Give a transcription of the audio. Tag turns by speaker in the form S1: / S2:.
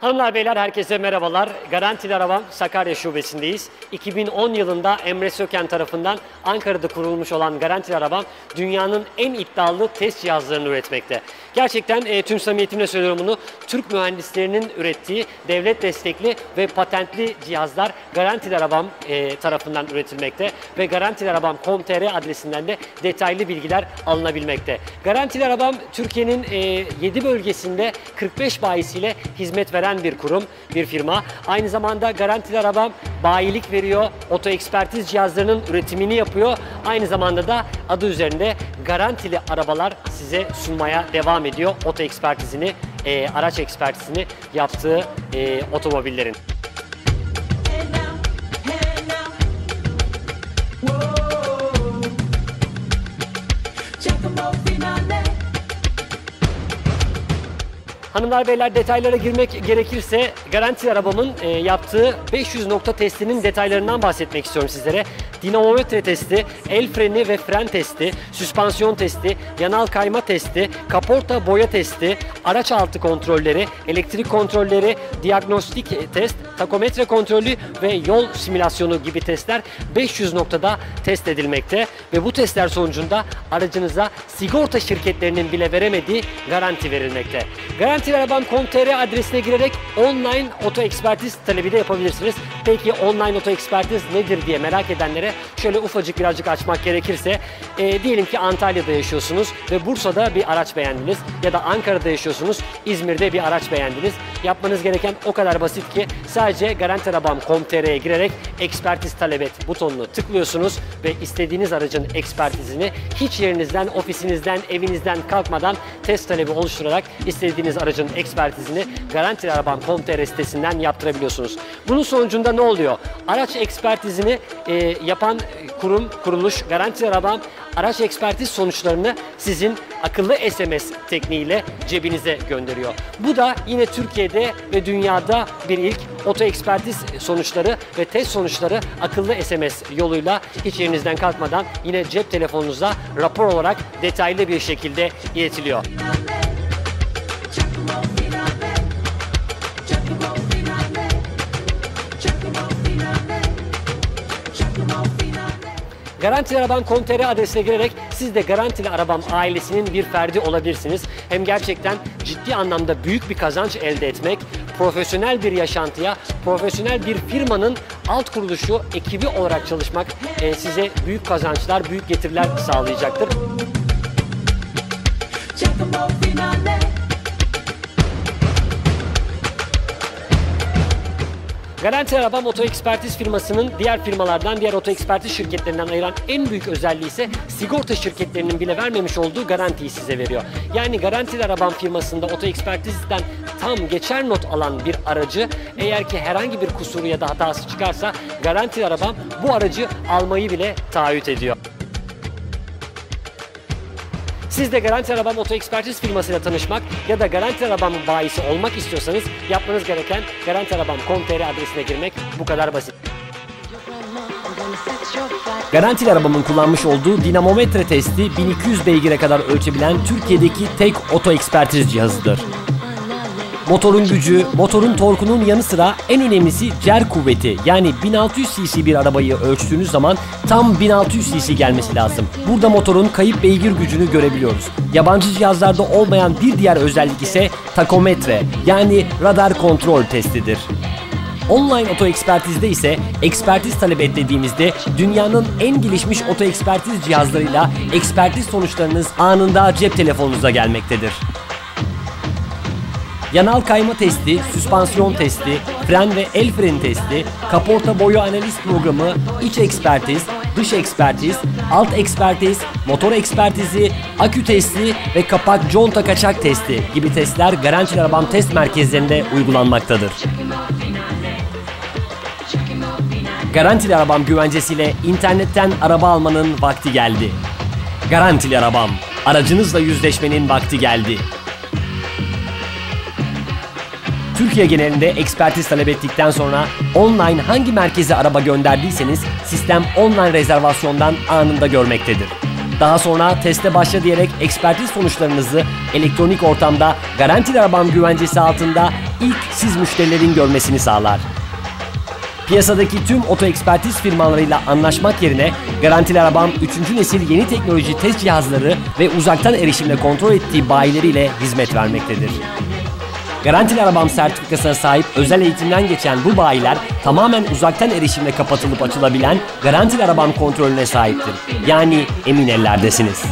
S1: Hanımlar beyler herkese merhabalar. Garantili Arabam Sakarya Şubesindeyiz. 2010 yılında Emre Söken tarafından Ankara'da kurulmuş olan Garantili Arabam dünyanın en iddialı test cihazlarını üretmekte. Gerçekten e, tüm samimiyetimle söylüyorum bunu. Türk mühendislerinin ürettiği devlet destekli ve patentli cihazlar Garantili Arabam e, tarafından üretilmekte ve garantilerabam.com.tr adresinden de detaylı bilgiler alınabilmekte. Garantili Arabam Türkiye'nin e, 7 bölgesinde 45 bayisiyle hizmet veren bir kurum, bir firma. Aynı zamanda Garantili Arabam bayilik veriyor, oto ekspertiz cihazlarının üretimini yapıyor. Aynı zamanda da adı üzerinde garantili arabalar size sunmaya devam ediyor. Oto ekspertizini, e, araç ekspertizini yaptığı e, otomobillerin.
S2: Hey now, hey now. Whoa.
S1: Hanımlar beyler detaylara girmek gerekirse Garanti Arabam'ın e, yaptığı 500 nokta testinin detaylarından bahsetmek istiyorum sizlere. Dinamometre testi, el freni ve fren testi, süspansiyon testi, yanal kayma testi, kaporta boya testi, araç altı kontrolleri, elektrik kontrolleri, diagnostik test, takometre kontrolü ve yol simülasyonu gibi testler 500 noktada test edilmekte ve bu testler sonucunda aracınıza sigorta şirketlerinin bile veremediği garanti verilmekte. Garantilerabam.com.tr adresine girerek online oto ekspertiz talebi de yapabilirsiniz. Peki online oto ekspertiz nedir diye merak edenlere şöyle ufacık birazcık açmak gerekirse e, diyelim ki Antalya'da yaşıyorsunuz ve Bursa'da bir araç beğendiniz ya da Ankara'da yaşıyorsunuz İzmir'de bir araç beğendiniz. Yapmanız gereken o kadar basit ki sadece garantilerabam.com.tr'ye girerek ekspertiz talep et butonunu tıklıyorsunuz ve istediğiniz aracın ekspertizini hiç yerinizden, ofisinizden, evinizden kalkmadan test talebi oluşturarak istediğiniz aracın ekspertizini garantilerabam.com.tr sitesinden yaptırabiliyorsunuz. Bunun sonucunda ne oluyor? Araç ekspertizini e, yapan kurum, kuruluş Garanti Arabam araç ekspertiz sonuçlarını sizin akıllı SMS tekniğiyle cebinize gönderiyor. Bu da yine Türkiye'de ve dünyada bir ilk oto ekspertiz sonuçları ve test sonuçları akıllı SMS yoluyla hiç yerinizden kalkmadan yine cep telefonunuza rapor olarak detaylı bir şekilde iletiliyor. Garantili Arabam.com.tr adresine girerek siz de Garantili Arabam ailesinin bir ferdi olabilirsiniz. Hem gerçekten ciddi anlamda büyük bir kazanç elde etmek, profesyonel bir yaşantıya, profesyonel bir firmanın alt kuruluşu, ekibi olarak çalışmak size büyük kazançlar, büyük getiriler sağlayacaktır. Garanti Arabam Oto Ekspertiz firmasının diğer firmalardan, diğer oto ekspertiz şirketlerinden ayıran en büyük özelliği ise sigorta şirketlerinin bile vermemiş olduğu garantiyi size veriyor. Yani Garanti Arabam firmasında oto ekspertizden tam geçer not alan bir aracı eğer ki herhangi bir kusuru ya da hatası çıkarsa Garanti Arabam bu aracı almayı bile taahhüt ediyor. Siz de Garanti Arabam Oto Ekspertiz firmasıyla tanışmak ya da Garanti Arabam'ın bayisi olmak istiyorsanız yapmanız gereken garantiarabam.com.tr adresine girmek bu kadar basit. Garantili arabamın kullanmış olduğu dinamometre testi 1200 beygire kadar ölçebilen Türkiye'deki tek oto ekspertiz cihazıdır. Motorun gücü, motorun torkunun yanı sıra en önemlisi cer kuvveti yani 1600 cc bir arabayı ölçtüğünüz zaman tam 1600 cc gelmesi lazım. Burada motorun kayıp beygir gücünü görebiliyoruz. Yabancı cihazlarda olmayan bir diğer özellik ise takometre yani radar kontrol testidir. Online oto ekspertizde ise ekspertiz talep et dediğimizde dünyanın en gelişmiş oto ekspertiz cihazlarıyla ekspertiz sonuçlarınız anında cep telefonunuza gelmektedir. Yanal kayma testi, süspansiyon testi, fren ve el freni testi, kaporta boyu analiz programı, iç ekspertiz, dış ekspertiz, alt ekspertiz, motor ekspertizi, akü testi ve kapak conta kaçak testi gibi testler Garanti Arabam test merkezlerinde uygulanmaktadır. Garantili Arabam güvencesiyle internetten araba almanın vakti geldi. Garantili Arabam, aracınızla yüzleşmenin vakti geldi. Türkiye genelinde ekspertiz talep ettikten sonra online hangi merkeze araba gönderdiyseniz sistem online rezervasyondan anında görmektedir. Daha sonra teste başla diyerek ekspertiz sonuçlarınızı elektronik ortamda garantili arabam güvencesi altında ilk siz müşterilerin görmesini sağlar. Piyasadaki tüm oto ekspertiz firmalarıyla anlaşmak yerine Garantili Arabam 3. nesil yeni teknoloji test cihazları ve uzaktan erişimle kontrol ettiği bayileriyle hizmet vermektedir. Garantili Arabam sertifikasına sahip özel eğitimden geçen bu bayiler tamamen uzaktan erişimle kapatılıp açılabilen Garantili Arabam kontrolüne sahiptir. Yani emin ellerdesiniz.